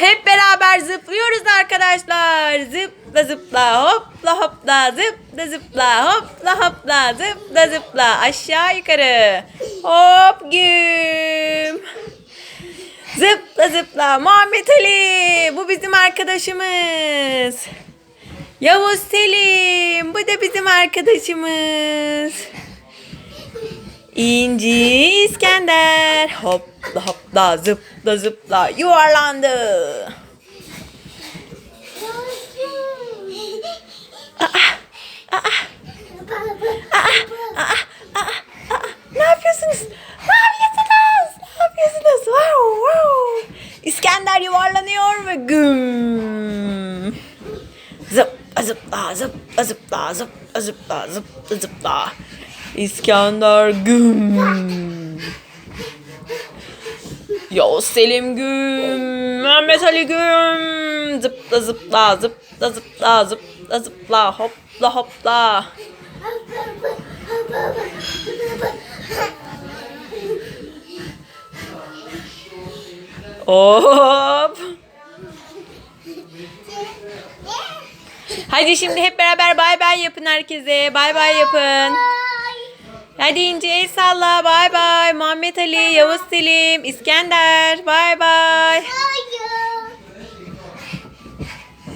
hep beraber zıplıyoruz arkadaşlar. Zıpla zıpla hopla hopla zıpla zıpla hopla hopla zıpla zıpla aşağı yukarı. Hop güm. Zıpla zıpla Muhammed Ali. Bu bizim arkadaşımız. Yavuz Selim. Bu da bizim arkadaşımız. İnci İskender. Hopla hopla zıpla zıpla yuvarlandı. Ne yapıyorsunuz? Ne yapıyorsunuz? Ne yapıyorsunuz? Wow, wow. İskender yuvarlanıyor ve güm. Zıpla zıpla zıpla zıpla zıpla zıpla zıpla zıpla. İskender güm. Yavuz Selim güm. Mehmet Ali güm. Zıpla zıpla zıpla zıpla zıpla zıpla hopla hopla. Hop. Hadi şimdi hep beraber bay bay yapın herkese. Bay bay yapın. Hadi İnce el salla. Bay bay. Muhammed Ali, Yavuz Selim, İskender. Bay bay. Ay